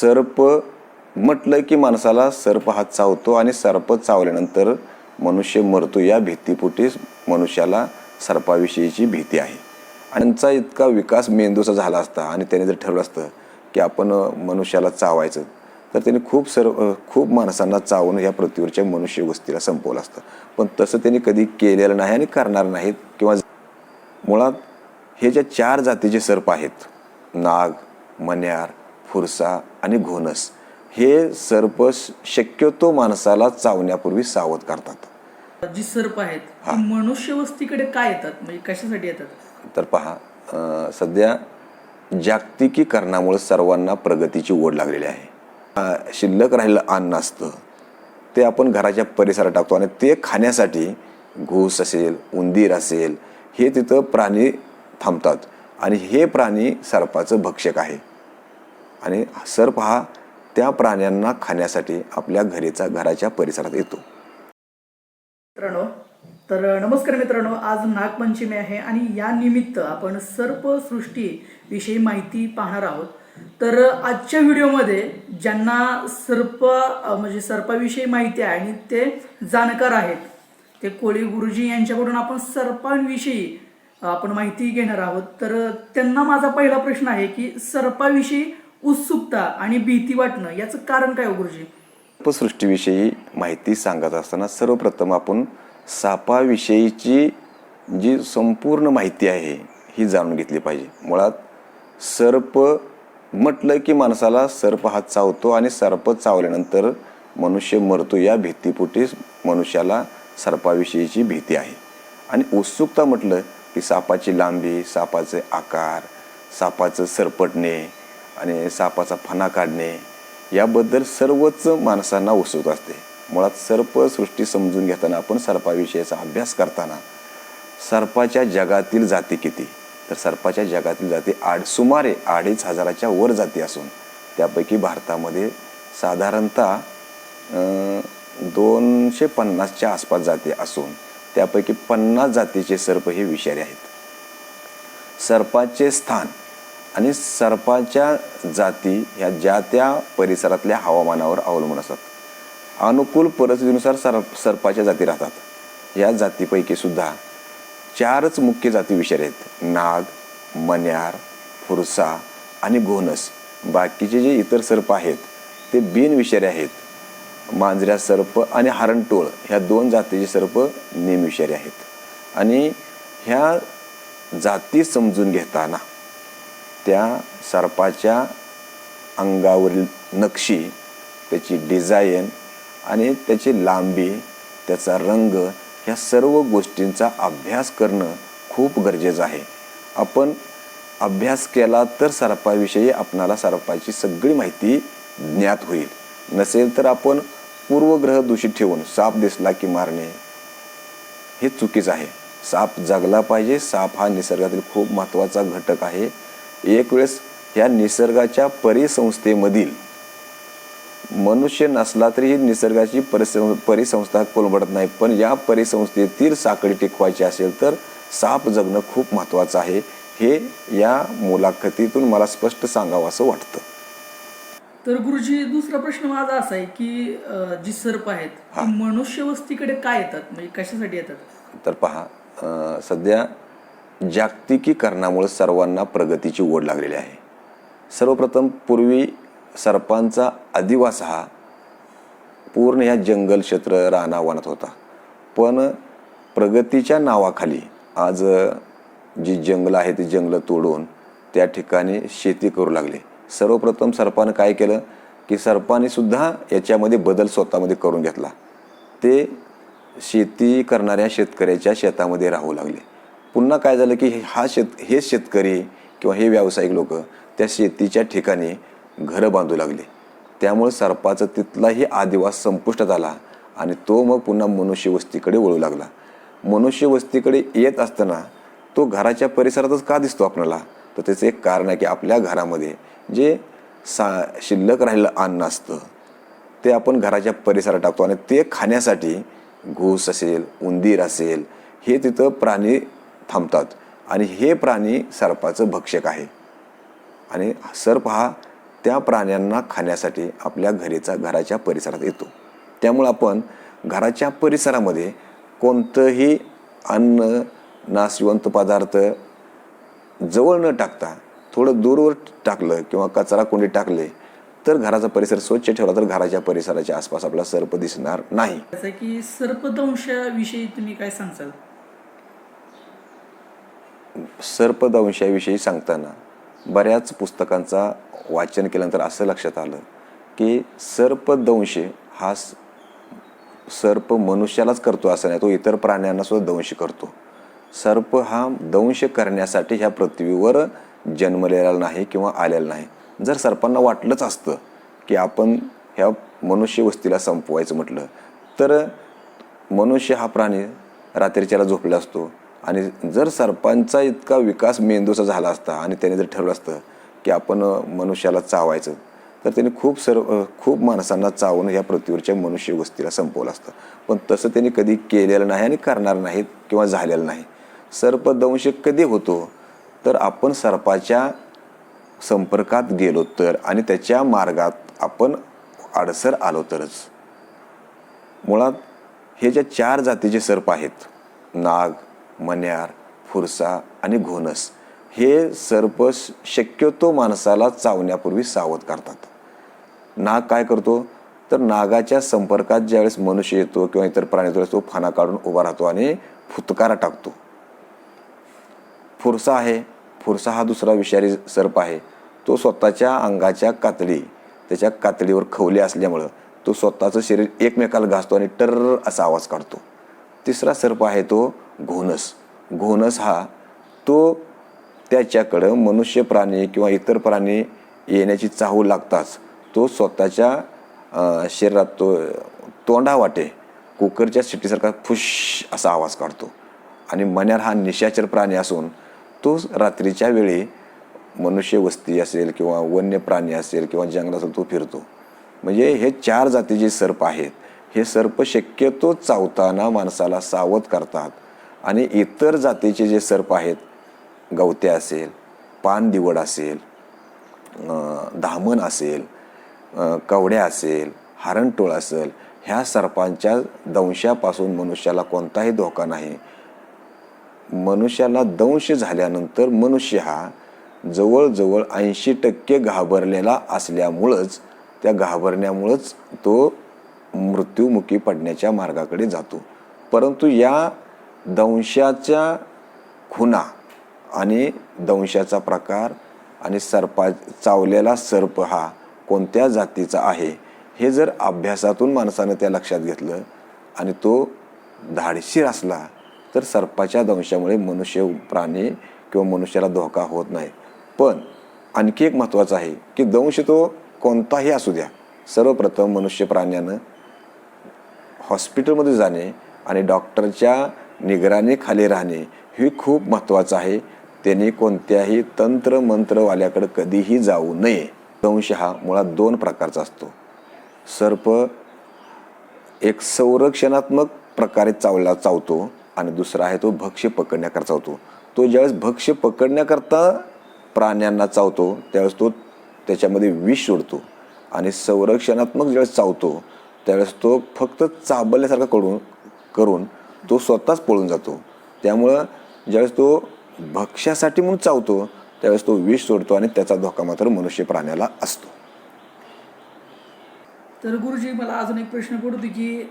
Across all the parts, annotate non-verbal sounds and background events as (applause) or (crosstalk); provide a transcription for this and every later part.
सर्प म्हटलं की माणसाला सर्प हा चावतो आणि सर्प चावल्यानंतर मनुष्य मरतो. या भीतीपोटी मनुष्याला सर्पाविषयीची भीती आहे. आणि त्यांचा इतका विकास मेंदूचा झाला असता आणि त्याने जर ठरवलं असतं की आपण मनुष्याला चावायचं तर त्यांनी खूप सर्व खूप माणसांना चावून या पृथ्वीवरच्या मनुष्य गोष्टीला संपवलं असतं. पण तसं त्यांनी कधी केलेलं नाही आणि करणार नाहीत किंवा मुळात हे ज्या चार जातीचे सर्प आहेत नाग मन्यार फुरसा आणि घोणस. हे सर्प शक्यतो माणसाला चावण्यापूर्वी सावध करतात. जी सर्प आहेत मनुष्य वस्तीकडे काय येतात? म्हणजे कशासाठी येतात? तर पहा सध्या जागतिकीकरणामुळे सर्वांना प्रगतीची ओढ लागलेली आहे. शिल्लक राहिलेलं अन्न असतं ते आपण घराच्या परिसरात टाकतो आणि ते खाण्यासाठी घूस असेल उंदीर असेल हे तिथं प्राणी थांबतात. आणि हे प्राणी सर्पाचं भक्षक आहे. आणि सर्प हा त्या प्राण्यांना खाण्यासाठी आपल्या घरीचा घराच्या परिसरात येतो. मित्रांनो तर नमस्कार मित्रांनो आज नागपंचमी आहे आणि या निमित्त आपण सर्पसृष्टी विषयी माहिती पाहणार आहोत. तर आजच्या व्हिडिओमध्ये ज्यांना सर्प म्हणजे सर्पाविषयी माहिती आहे आणि ते जाणकार आहेत ते कोळी गुरुजी यांच्याकडून आपण सर्पांविषयी आपण माहिती घेणार आहोत. तर त्यांना माझा पहिला प्रश्न आहे की सर्पाविषयी उत्सुकता आणि भीती वाटणं याचं कारण काय हो गुरुजी? उपसृष्टीविषयी माहिती सांगत असताना सर्वप्रथम आपण सापाविषयीची जी संपूर्ण माहिती आहे ही जाणून घेतली पाहिजे. मुळात सर्प म्हटलं की माणसाला सर्प हा चावतो आणि सर्प चावल्यानंतर मनुष्य मरतो या भीतीपोटी मनुष्याला सर्पाविषयीची भीती आहे. आणि उत्सुकता म्हटलं की सापाची लांबी सापाचे आकार सापाचं सरपटणे आणि सापाचा फणा काढणे याबद्दल सर्वच माणसांना उत्सुक असते. मुळात सर्पसृष्टी समजून घेताना आपण सर्पाविषयीचा अभ्यास करताना सर्पाच्या जगातील जाती किती? तर सर्पाच्या जगातील जाती आठ सुमारे अडीच हजाराच्या वर जाती असून त्यापैकी भारतामध्ये साधारणतः दोनशे पन्नासच्या आसपास जाती असून त्यापैकी पन्नास जातीचे सर्प हे विषारी आहेत. सर्पाचे स्थान आणि सर्पाच्या जाती ह्या ज्या त्या परिसरातल्या हवामानावर अवलंबून असतात. अनुकूल परिस्थितीनुसार सर्प सर्पाच्या जाती राहतात. या जातीपैकी सुद्धा चारच मुख्य जाती विषारी आहेत. नाग मन्यार फुरसा आणि घोनस बाकीचे जे इतर सर्प आहेत ते बिनविषारी आहेत. मांजऱ्या सर्प आणि हरणटोळ ह्या दोन जातीचे सर्प निमविषारी आहेत. आणि ह्या जाती समजून घेताना त्या सर्पाच्या अंगावरील नक्षी त्याची डिझाईन आणि त्याची लांबी त्याचा रंग ह्या सर्व गोष्टींचा अभ्यास करणं खूप गरजेचं आहे. आपण अभ्यास केला तर सर्पाविषयी आपणाला सर्पाची सगळी माहिती ज्ञात होईल. नसेल तर आपण पूर्वग्रह दूषित ठेवून साप दिसला की मारणे हे चुकीचं आहे. साप जगला पाहिजे. साप हा निसर्गातील खूप महत्त्वाचा घटक आहे. एक वेळेस ह्या निसर्गाच्या परिसंस्थेमधील मनुष्य नसला तरी ही निसर्गाची परिसं परिसंस्था कोलबडत नाही. पण या परिसंस्थेतील साखळी टिकवायची असेल तर साप जगणं खूप महत्त्वाचं आहे. हे या मुलाखतीतून मला स्पष्ट सांगावं असं वाटतं. तर गुरुजी दुसरा प्रश्न माझा असा आहे की जी सर्प आहेत ती मनुष्य वस्तीकडे काय येतात? म्हणजे कशासाठी येतात? तर पहा सध्या जागतिकीकरणामुळे सर्वांना प्रगतीची ओढ लागलेली आहे. सर्वप्रथम पूर्वी सर्पांचा अधिवास हा पूर्ण ह्या जंगल क्षेत्र रानावनात होता. पण प्रगतीच्या नावाखाली आज जी जंगलं आहे ती जंगलं तोडून त्या ठिकाणी शेती करू लागले. सर्वप्रथम सर्पानं काय केलं की सर्पाने सुद्धा याच्यामध्ये बदल स्वतःमध्ये करून घेतला. ते शेती करणाऱ्या शेतकऱ्याच्या शेतामध्ये राहू लागले. पुन्हा काय झालं की हा शेत हे शेतकरी किंवा हे व्यावसायिक लोक त्या शेतीच्या ठिकाणी घरं बांधू लागले. त्यामुळे सर्पाचं तिथलाही आदिवास संपुष्टात आला आणि तो मग पुन्हा मनुष्यवस्तीकडे वळू लागला. मनुष्यवस्तीकडे येत असताना तो घराच्या परिसरातच का दिसतो आपल्याला तर त्याचं एक कारण आहे की आपल्या घरामध्ये जे सा शिल्लक राहिलेलं अन्न असतं ते आपण घराच्या परिसरात टाकतो आणि ते खाण्यासाठी घूस असेल उंदीर असेल हे तिथं प्राणी थांबतात. आणि हे प्राणी सर्पाचं भक्षक आहे. आणि सर्प हा त्या प्राण्यांना खाण्यासाठी आपल्या घरीचा घराच्या परिसरात येतो. त्यामुळं आपण घराच्या परिसरामध्ये कोणतंही अन्न नाशवंत पदार्थ जवळ न टाकता थोडं दूरवर टाकलं किंवा कचरा कोंडी टाकले तर घराचा परिसर स्वच्छ ठेवला तर घराच्या परिसराच्या आसपास आपला सर्प दिसणार नाही. की सर्पदंशाविषयी तुम्ही काय सांगसाल सर्पदंशाविषयी सांगताना बऱ्याच पुस्तकांचा वाचन केल्यानंतर असं लक्षात आलं की सर्पदंश हा स- सर्प मनुष्यालाच करतो असं नाही तो इतर प्राण्यांना सुद्धा दंश करतो. सर्प हा दंश करण्यासाठी ह्या पृथ्वीवर जन्मलेला नाही किंवा आलेला नाही. जर सर्पांना वाटलंच असतं की आपण ह्या मनुष्यवस्तीला संपवायचं म्हटलं तर मनुष्य हा प्राणी रात्रीच्याला झोपला असतो आणि जर सर्पांचा इतका विकास मेंदूचा झाला असता आणि त्याने जर ठरवलं असतं की आपण मनुष्याला चावायचं तर त्यांनी खूप सर्व खूप माणसांना चावून ह्या पृथ्वीवरच्या मनुष्य गोष्टीला संपवलं असतं. पण तसं त्यांनी कधी केलेलं नाही आणि करणार नाहीत किंवा झालेलं नाही. सर्पदंश कधी होतो? तर आपण सर्पाच्या संपर्कात गेलो तर आणि त्याच्या मार्गात आपण अडसर आलो तरच. मुळात हे ज्या चार जातीचे सर्प आहेत नाग मन्यार फुरसा आणि घोनस हे सर्प शक्यतो माणसाला चावण्यापूर्वी सावध करतात. नाग काय करतो? तर नागाच्या संपर्कात ज्यावेळेस मनुष्य येतो किंवा इतर प्राणी येतो तो फाना काढून उभा राहतो आणि फुतकारा टाकतो. फुरसा आहे. फुरसा हा दुसरा विषारी सर्प आहे. तो स्वतःच्या अंगाच्या कातडी त्याच्या कातडीवर खवले असल्यामुळं तो स्वतःचं शरीर एकमेकाला घासतो आणि टर्र असा आवाज काढतो. तिसरा सर्प आहे तो घोनस. घोनस हा तो त्याच्याकडं मनुष्य प्राणी किंवा इतर प्राणी येण्याची चाहूल लागताच. तो स्वतःच्या शरीरात तो तोंडा वाटे कुकरच्या शिट्टीसारखा फुश असा आवाज काढतो. आणि मण्यार हा निशाचर प्राणी असून तो रात्रीच्या वेळी मनुष्य वस्ती असेल किंवा वन्य प्राणी असेल किंवा जंगलात तो फिरतो. म्हणजे हे चार जातीचे सर्प आहेत हे सर्प शक्यतो चावताना माणसाला सावध करतात. आणि इतर जातीचे जे सर्प आहेत गवते असेल पानदिवड असेल धामण असेल कवड्या असेल हरणटोळ असेल ह्या सर्पांच्या दंशापासून मनुष्याला कोणताही धोका नाही. मनुष्याला दंश झाल्यानंतर मनुष्य हा जवळजवळ ऐंशी टक्के घाबरलेला असल्यामुळंच त्या घाबरण्यामुळंच तो मृत्युमुखी पडण्याच्या मार्गाकडे जातो. परंतु या दंशाच्या खुणा आणि दंशाचा प्रकार आणि सर्पा चावलेला सर्प हा कोणत्या जातीचा आहे हे जर अभ्यासातून माणसानं त्या लक्षात घेतलं आणि तो धाडशीर असला तर सर्पाच्या दंशामुळे मनुष्य प्राणी किंवा मनुष्याला धोका होत नाही. पण आणखी एक महत्त्वाचं आहे की दंश तो कोणताही असू द्या. सर्वप्रथम मनुष्य प्राण्यानं हॉस्पिटलमध्ये जाणे आणि डॉक्टरच्या निगराणीखाली राहणे हे खूप महत्त्वाचं आहे. त्याने कोणत्याही तंत्र मंत्रवाल्याकडे कधीही जाऊ नये. दंश हा मुळात दोन प्रकारचा असतो. सर्प एक संरक्षणात्मक प्रकारे चावला चावतो आणि दुसरा आहे तो भक्ष्य पकडण्याकरता चावतो. तो ज्यावेळेस भक्ष्य पकडण्याकरता प्राण्यांना चावतो त्यावेळेस तो त्याच्यामध्ये विष सोडतो आणि संरक्षणात्मक ज्यावेळेस चावतो त्यावेळेस तो फक्त चाबल्यासारखा करून करून तो स्वतःच पळून जातो. त्यामुळं ज्यावेळेस तो भक्ष्यासाठी म्हणून चावतो त्यावेळेस तो विष सोडतो आणि त्याचा धोका मात्र मनुष्य प्राण्याला असतो. तर गुरुजी मला अजून एक प्रश्न पडतो की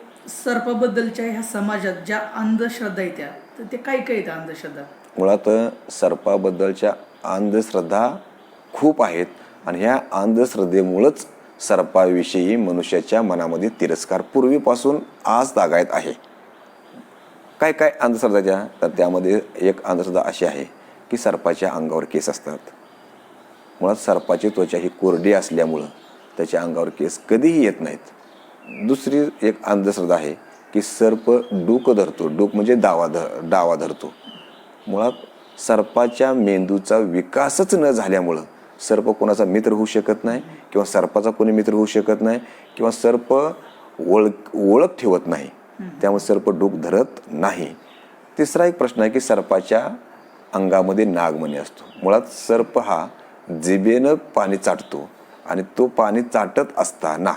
सर्पाबद्दलच्या ह्या समाजात ज्या अंधश्रद्धा आहेत त्या तर ते काय काय आहेत अंधश्रद्धा? मुळात सर्पाबद्दलच्या अंधश्रद्धा खूप आहेत आणि ह्या अंधश्रद्धेमुळंच सर्पाविषयी मनुष्याच्या मनामध्ये तिरस्कार पूर्वीपासून आज तागायत आहे. काय काय अंधश्रद्धा ज्या तर त्यामध्ये एक अंधश्रद्धा अशी आहे की सर्पाच्या अंगावर केस असतात. मुळात सर्पाची त्वचा ही कोरडी असल्यामुळं त्याच्या अंगावर केस कधीही येत नाहीत. दुसरी एक अंधश्रद्धा आहे की सर्प डूक धरतो. डूक म्हणजे दावा धर डावा धरतो. मुळात सर्पाच्या मेंदूचा विकासच न झाल्यामुळं सर्प कोणाचा मित्र होऊ शकत नाही किंवा सर्पाचा कोणी मित्र होऊ शकत नाही किंवा सर्प ओळख ओळख ठेवत नाही. त्यामुळे सर्प डूक धरत नाही. तिसरा एक प्रश्न आहे की सर्पाच्या अंगामध्ये नागमणी असतो. मुळात सर्प हा जिबेनं पाणी चाटतो आणि तो पाणी चाटत असताना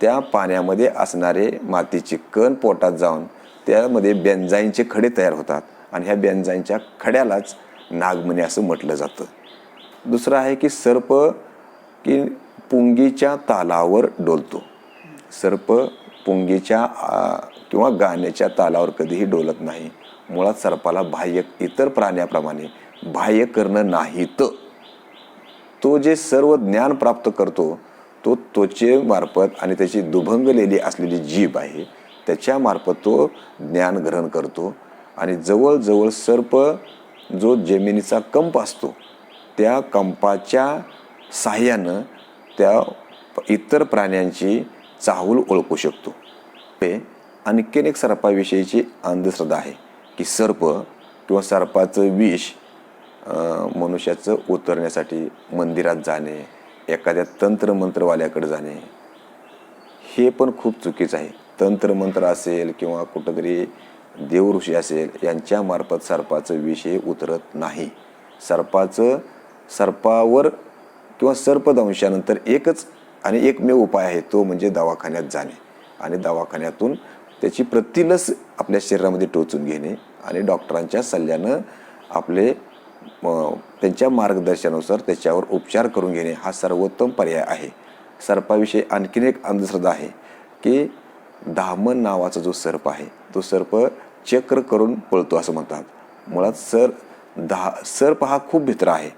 त्या पाण्यामध्ये असणारे मातीचे कण पोटात जाऊन त्यामध्ये बेंजाईनचे खडे तयार होतात आणि ह्या बेंजाईनच्या खड्यालाच नागमणी असं म्हटलं जातं. दुसरं आहे की सर्प की पुंगीच्या तालावर डोलतो. सर्प पुंगीच्या किंवा गाण्याच्या तालावर कधीही डोलत नाही. मुळात सर्पाला बाह्य इतर प्राण्याप्रमाणे बाह्य करणं नाहीत. तो जे सर्व ज्ञान प्राप्त करतो तो त्वचेमार्फत आणि त्याची दुभंगलेली असलेली जीभ आहे त्याच्यामार्फत तो ज्ञान ग्रहण करतो. आणि जवळजवळ सर्प जो जमिनीचा कंप असतो त्या कंपाच्या साहाय्यानं त्या इतर प्राण्यांची चाहूल ओळखू शकतो. ते आणखीन एक सर्पाविषयीची अंधश्रद्धा आहे की सर्प किंवा सर्पाचं विष मनुष्याचं उतरण्यासाठी मंदिरात जाणे एखाद्या तंत्रमंत्रवाल्याकडे जाणे हे पण खूप चुकीचं आहे. तंत्रमंत्र असेल किंवा कुठंतरी देवऋषी असेल यांच्यामार्फत सर्पाचं विष हे उतरत नाही. सर्पाचं सर्पावर किंवा सर्पदंशानंतर एकच आणि एकमेव उपाय आहे तो म्हणजे दवाखान्यात जाणे. आणि दवाखान्यातून त्याची प्रतिलस आपल्या शरीरामध्ये टोचून घेणे आणि डॉक्टरांच्या सल्ल्यानं आपले त्यांच्या मार्गदर्शनानुसार त्याच्यावर उपचार करून घेणे हा सर्वोत्तम पर्याय आहे. सर्पाविषयी आणखीन एक अंधश्रद्धा आहे की धामन नावाचा जो सर्प आहे तो सर्प चक्र करून पळतो असं म्हणतात. मुळात सर दा सर्प हा खूप भित्र आहे.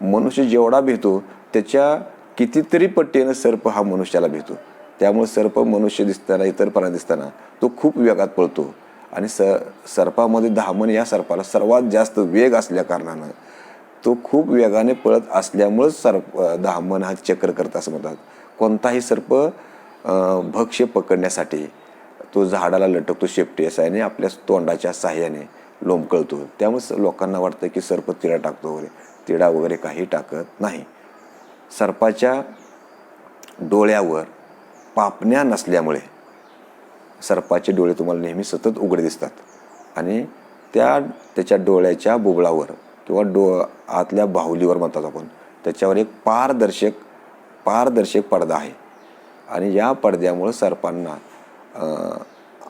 मनुष्य जेवढा भेटतो त्याच्या कितीतरी पट्टीनं सर्प हा मनुष्याला भेटतो त्यामुळे सर्प मनुष्य दिसताना इतर प्राणी दिसताना तो खूप वेगात पळतो. आणि स सर्पामध्ये धामण या सर्पाला सर्वात जास्त वेग असल्या कारणानं तो खूप वेगाने पळत असल्यामुळंच सर्प धामण हा चक्र करत असं म्हणतात. कोणताही सर्प भक्ष्य पकडण्यासाठी तो झाडाला लटकतो शेपटी असायने आपल्या तोंडाच्या साह्याने लोंबकळतो. त्यामुळे लोकांना वाटतं की सर्प तिला टाकतो वगैरे. तिडा वगैरे काही टाकत नाही. सर्पाच्या डोळ्यावर पापण्या नसल्यामुळे सर्पाचे डोळे तुम्हाला नेहमी सतत उघडे दिसतात. आणि त्या त्याच्या डोळ्याच्या बुबळावर किंवा डो आतल्या बाहुलीवर म्हणतात आपण त्याच्यावर एक पारदर्शक पारदर्शक पडदा आहे. आणि या पडद्यामुळं सर्पांना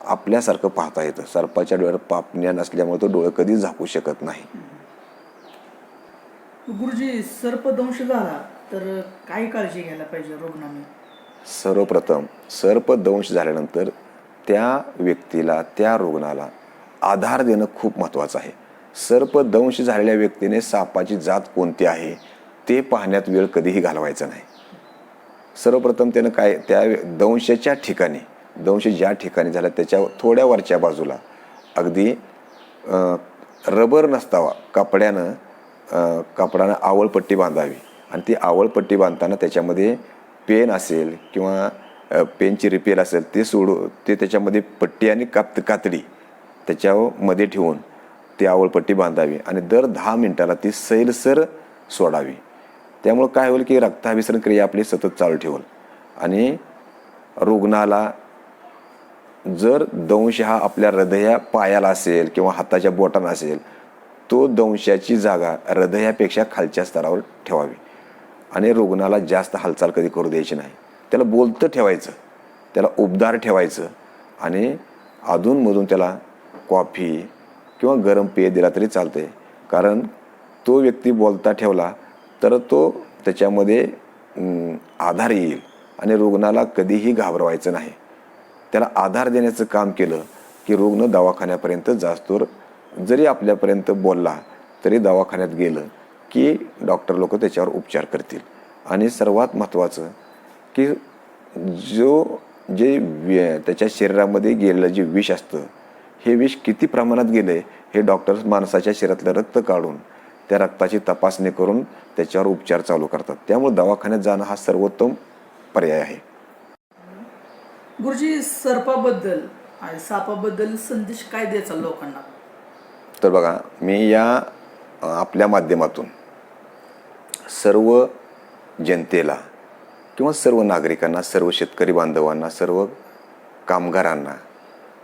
आपल्यासारखं पाहता येतं. सर्पाच्या डोळ्यावर पापण्या नसल्यामुळे तो डोळे कधी झाकू शकत नाही. गुरुजी सर्पदंश झाला तर काय काळजी घ्यायला पाहिजे रुग्णाने? सर्वप्रथम सर्पदंश झाल्यानंतर त्या व्यक्तीला त्या रुग्णाला आधार देणं खूप महत्त्वाचं आहे. सर्पदंश झालेल्या व्यक्तीने सापाची जात कोणती आहे ते पाहण्यात वेळ कधीही घालवायचा नाही. सर्वप्रथम त्यानं काय त्या दंशाच्या ठिकाणी दंश ज्या ठिकाणी झाला त्याच्या थोड्या वरच्या बाजूला अगदी रबर नसतावा कपड्यानं कापडानं आवळपट्टी बांधावी. आणि ती आवळपट्टी बांधताना त्याच्यामध्ये पेन असेल किंवा पेनची रिपेल असेल ते सोडू ते त्याच्यामध्ये पट्टी आणि कात कातडी त्याच्यामध्ये ठेवून ती आवळपट्टी बांधावी आणि दर दहा मिनिटाला ती सैलसर सोडावी. त्यामुळं काय होईल की रक्ताभिसरण क्रिया आपली सतत चालू ठेवल आणि रुग्णाला जर दंश हा आपल्या हृदया पायाला असेल किंवा हाताच्या बोटांना असेल तो दंशाची जागा हृदयापेक्षा खालच्या स्तरावर ठेवावी. आणि रुग्णाला जास्त हालचाल कधी करू द्यायची नाही. त्याला बोलतं ठेवायचं. त्याला उबदार ठेवायचं. आणि अधूनमधून त्याला कॉफी किंवा गरम पेय दिला तरी चालते कारण तो व्यक्ती बोलता ठेवला तर तो त्याच्यामध्ये आधार येईल. आणि रुग्णाला कधीही घाबरवायचं नाही. त्याला आधार देण्याचं काम केलं की रुग्ण दवाखान्यापर्यंत जास्तोर जरी आपल्यापर्यंत बोलला तरी दवाखान्यात गेलं की डॉक्टर लोक त्याच्यावर उपचार करतील. आणि सर्वात महत्त्वाचं की जो जे त्याच्या शरीरामध्ये गेलेलं जे विष असतं हे विष किती प्रमाणात गेलं हे डॉक्टर्स माणसाच्या शरीरातलं रक्त काढून त्या रक्ताची तपासणी करून त्याच्यावर उपचार चालू करतात. त्यामुळे दवाखान्यात जाणं हा सर्वोत्तम पर्याय आहे. गुरुजी सर्पाबद्दल आणि सापाबद्दल संदेश काय द्यायचा लोकांना? तर बघा मी या आपल्या माध्यमातून सर्व जनतेला किंवा सर्व नागरिकांना सर्व शेतकरी बांधवांना सर्व कामगारांना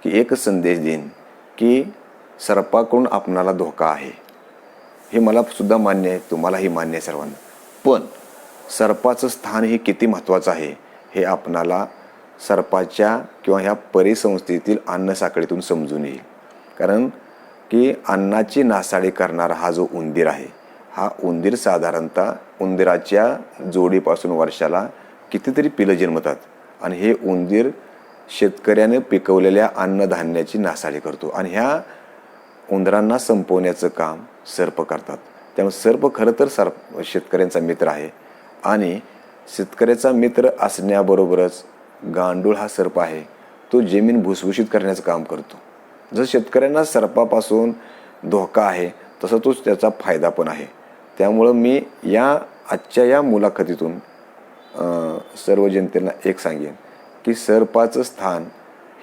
की एक संदेश देईन की सर्पाकडून आपणाला धोका आहे. हे मला सुद्धा मान्य आहे तुम्हालाही मान्य आहे सर्वांना. पण सर्पाचं स्थान हे किती महत्त्वाचं आहे हे आपणाला सर्पाच्या किंवा ह्या परिसंस्थेतील अन्नसाखळीतून समजून येईल. कारण की अन्नाची नासाडी करणारा हा जो उंदीर आहे हा उंदीर साधारणतः उंदीराच्या जोडीपासून वर्षाला कितीतरी पिलं जन्मतात आणि हे उंदीर शेतकऱ्याने पिकवलेल्या अन्नधान्याची नासाडी करतो आणि ह्या उंदरांना संपवण्याचं काम सर्प करतात. त्यामुळे सर्प खरं तर सर्प शेतकऱ्यांचा मित्र आहे आणि शेतकऱ्याचा मित्र असण्याबरोबरच गांडूळ हा सर्प आहे तो जमीन भुसभुशीत करण्याचं काम करतो. जसं शेतकऱ्यांना सर्पापासून धोका आहे तसं तोच त्याचा फायदा पण आहे. त्यामुळं मी या आजच्या या मुलाखतीतून सर्व जनतेला एक सांगेन की सर्पाचं स्थान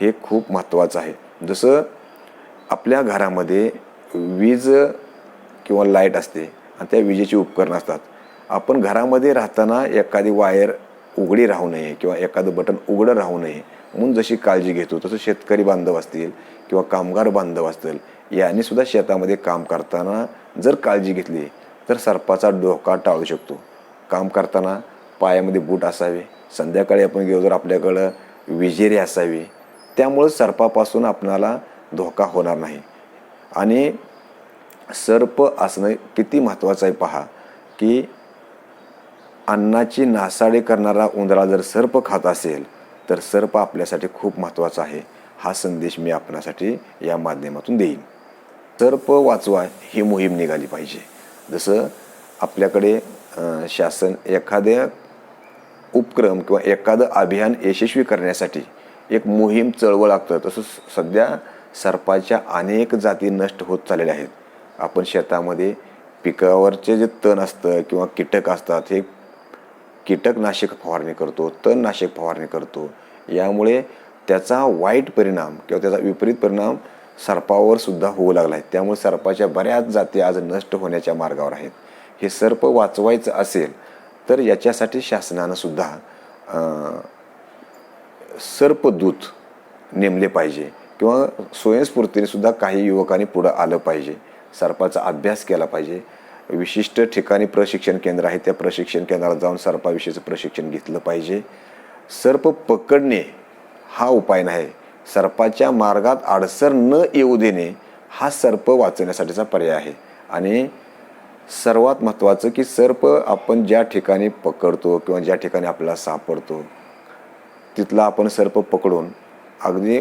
हे खूप महत्त्वाचं आहे. जसं आपल्या घरामध्ये वीज किंवा लाइट असते आणि त्या विजेची उपकरणं असतात. आपण घरामध्ये राहताना एखादी वायर उघडी राहू नये किंवा एखादं बटन उघडं राहू नये. म्हणून जशी काळजी घेतो तसं शेतकरी बांधव असतील किंवा कामगार बांधव असतील याने सुद्धा शेतामध्ये काम करताना जर काळजी घेतली तर सर्पाचा धोका टाळू शकतो. काम करताना पायामध्ये बूट असावे संध्याकाळी आपण गेलो तर आपल्याकडं विजेरी असावी. त्यामुळं सर्पापासून आपणाला धोका होणार नाही. आणि सर्प असणं किती महत्त्वाचं आहे पहा की अन्नाची नासाडी करणारा उंदरा जर सर्प खात असेल तर सर्प आपल्यासाठी खूप महत्त्वाचा आहे. हा संदेश मी आपणासाठी या माध्यमातून देईन. सर्प वाचवा ही मोहीम निघाली पाहिजे. जसं आपल्याकडे शासन एखाद्या उपक्रम किंवा एखादं अभियान यशस्वी करण्यासाठी एक मोहीम चळवळ लागतं तसं सध्या सर्पाच्या अनेक जाती नष्ट होत चाललेल्या आहेत. आपण शेतामध्ये पिकावरचे जे तण असतं किंवा कीटक असतात हे कीटकनाशक फवारणी करतो तणनाशक फवारणी करतो. यामुळे त्याचा वाईट परिणाम किंवा त्याचा विपरीत परिणाम सर्पावर सुद्धा होऊ लागला आहे. त्यामुळे सर्पाच्या बऱ्याच जाती आज नष्ट होण्याच्या मार्गावर आहेत. हे सर्प वाचवायचं असेल तर याच्यासाठी शासनानं सुद्धा सर्पदूत नेमले पाहिजे किंवा स्वयंस्फूर्तीने सुद्धा काही युवकांनी पुढं आलं पाहिजे. सर्पाचा अभ्यास केला पाहिजे. विशिष्ट ठिकाणी प्रशिक्षण केंद्र आहे त्या प्रशिक्षण केंद्राला जाऊन सर्पाविषयीचं प्रशिक्षण घेतलं पाहिजे. सर्प पकडणे हा उपाय नाही. सर्पाच्या मार्गात अडसर न येऊ देणे हा सर्प वाचवण्यासाठीचा पर्याय आहे. आणि सर्वात महत्त्वाचं की सर्प आपण ज्या ठिकाणी पकडतो किंवा ज्या ठिकाणी आपल्याला सापडतो तिथला आपण सर्प पकडून अगदी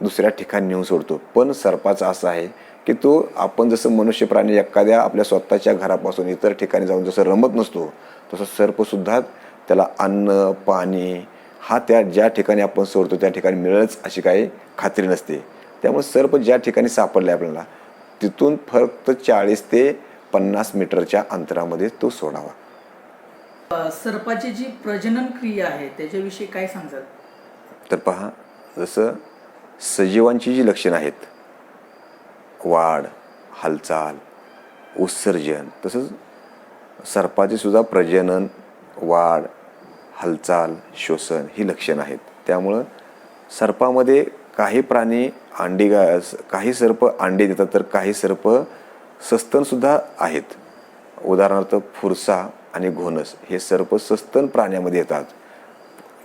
दुसऱ्या ठिकाणी नेऊन सोडतो. पण सर्पाचं असं आहे की तो आपण जसं मनुष्य प्राणी एखाद्या आपल्या स्वतःच्या घरापासून इतर ठिकाणी जाऊन जसं रमत नसतो तसं सर्पसुद्धा त्याला अन्न पाणी हा त्या ज्या ठिकाणी आपण सोडतो त्या ठिकाणी मिळेलच अशी काही खात्री नसते. त्यामुळे सर्प ज्या ठिकाणी सापडले आपल्याला तिथून फक्त चाळीस ते पन्नास मीटरच्या अंतरामध्ये तो सोडावा. सर्पाची जी प्रजनन क्रिया आहे त्याच्याविषयी काय सांगतात तर पहा जसं सजीवांची जी लक्षणं आहेत वाढ हालचाल उत्सर्जन तसंच सर्पाचे सुद्धा प्रजनन वाढ हालचाल श्वसन ही लक्षणं आहेत. त्यामुळं सर्पामध्ये काही प्राणी अंडी गा काही सर्प अंडी देतात तर काही सर्प सस्तनसुद्धा आहेत. उदाहरणार्थ फुरसा आणि घोनस हे सर्प सस्तन प्राण्यामध्ये येतात.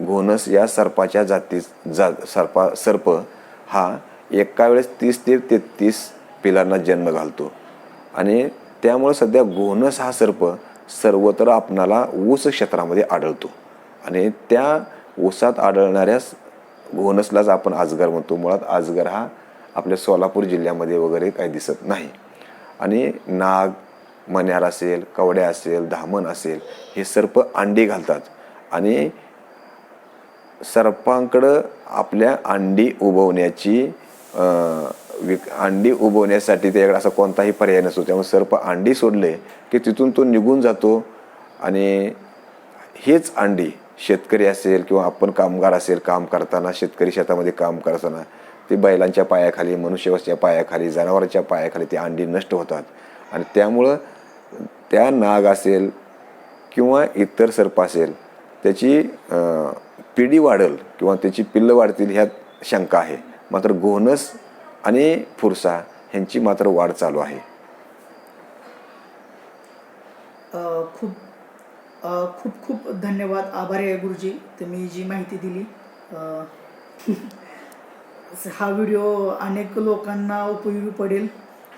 घोनस या सर्पाच्या जाती जा सर्पा सर्प हा एका वेळेस तीस ते तेहतीस पिलांना जन्म घालतो. आणि त्यामुळे सध्या गोनस हा सर्प सर्वत्र आपणाला ऊस क्षेत्रामध्ये आढळतो. आणि त्या ऊसात आढळणाऱ्या गोनसलाच आपण आजगर म्हणतो. मुळात आजगर हा आपल्या सोलापूर जिल्ह्यामध्ये वगैरे काही दिसत नाही. आणि नाग मण्यार असेल कवड्या असेल धामण असेल हे सर्प अंडी घालतात. आणि सर्पांकडं आपल्या अंडी उभवण्याची विक अंडी उबवण्यासाठी त्याच्याकडे असा कोणताही पर्याय नसतो. त्यामुळे सर्प अंडी सोडले की तिथून तो निघून जातो. आणि हेच अंडी शेतकरी असेल किंवा आपण कामगार असेल काम करताना शेतकरी शेतामध्ये काम करताना ते बैलांच्या पायाखाली मनुष्यवस्त्या पायाखाली जनावरांच्या पायाखाली ती अंडी नष्ट होतात. आणि त्यामुळं त्या नाग असेल किंवा इतर सर्प असेल त्याची पिढी वाढेल किंवा त्याची पिल्लं वाढतील ह्यात शंका आहे. मात्र घोणस आणि फुरसा ह्यांची मात्र वाढ चालू आहे. खूप खूप खूप धन्यवाद. आभारी आहे गुरुजी तुम्ही जी माहिती दिली. (laughs) हा व्हिडिओ अनेक लोकांना उपयोगी पडेल.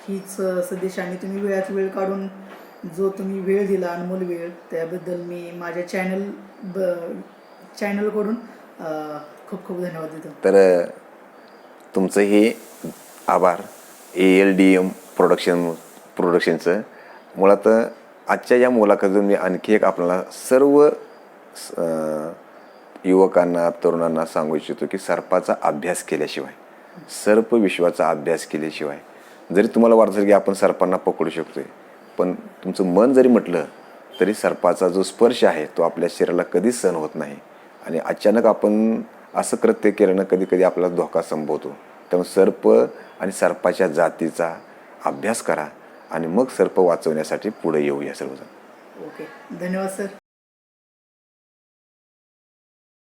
हीच अ, सदेशाने तुम्ही वेळात वेळ काढून जो तुम्ही वेळ दिला अनमोल वेळ त्याबद्दल मी माझ्या चॅनल ब चॅनलकडून खूप खूप धन्यवाद देतो. तर तुमचं हे आभार A L D M production प्रोडक्शनचं मुळात आजच्या या मुलाखतीतून मी आणखी एक आपल्याला सर्व स- युवकांना तरुणांना सांगू इच्छितो की सर्पाचा अभ्यास केल्याशिवाय सर्प विश्वाचा अभ्यास केल्याशिवाय जरी तुम्हाला वाटत असेल की आपण सर्पांना पकडू शकतोय पण तुमचं मन जरी म्हटलं तरी सर्पाचा जो स्पर्श आहे तो आपल्या शरीराला कधीच सहन होत नाही. आणि अचानक आपण असं कृत्य केल्यानं कधी कधी आपल्याला धोका संभवतो. त्यामुळे सर्प आणि सर्पाच्या जातीचा अभ्यास करा आणि मग सर्प वाचवण्यासाठी पुढे येऊया सर्वजण. ओके. धन्यवाद सर.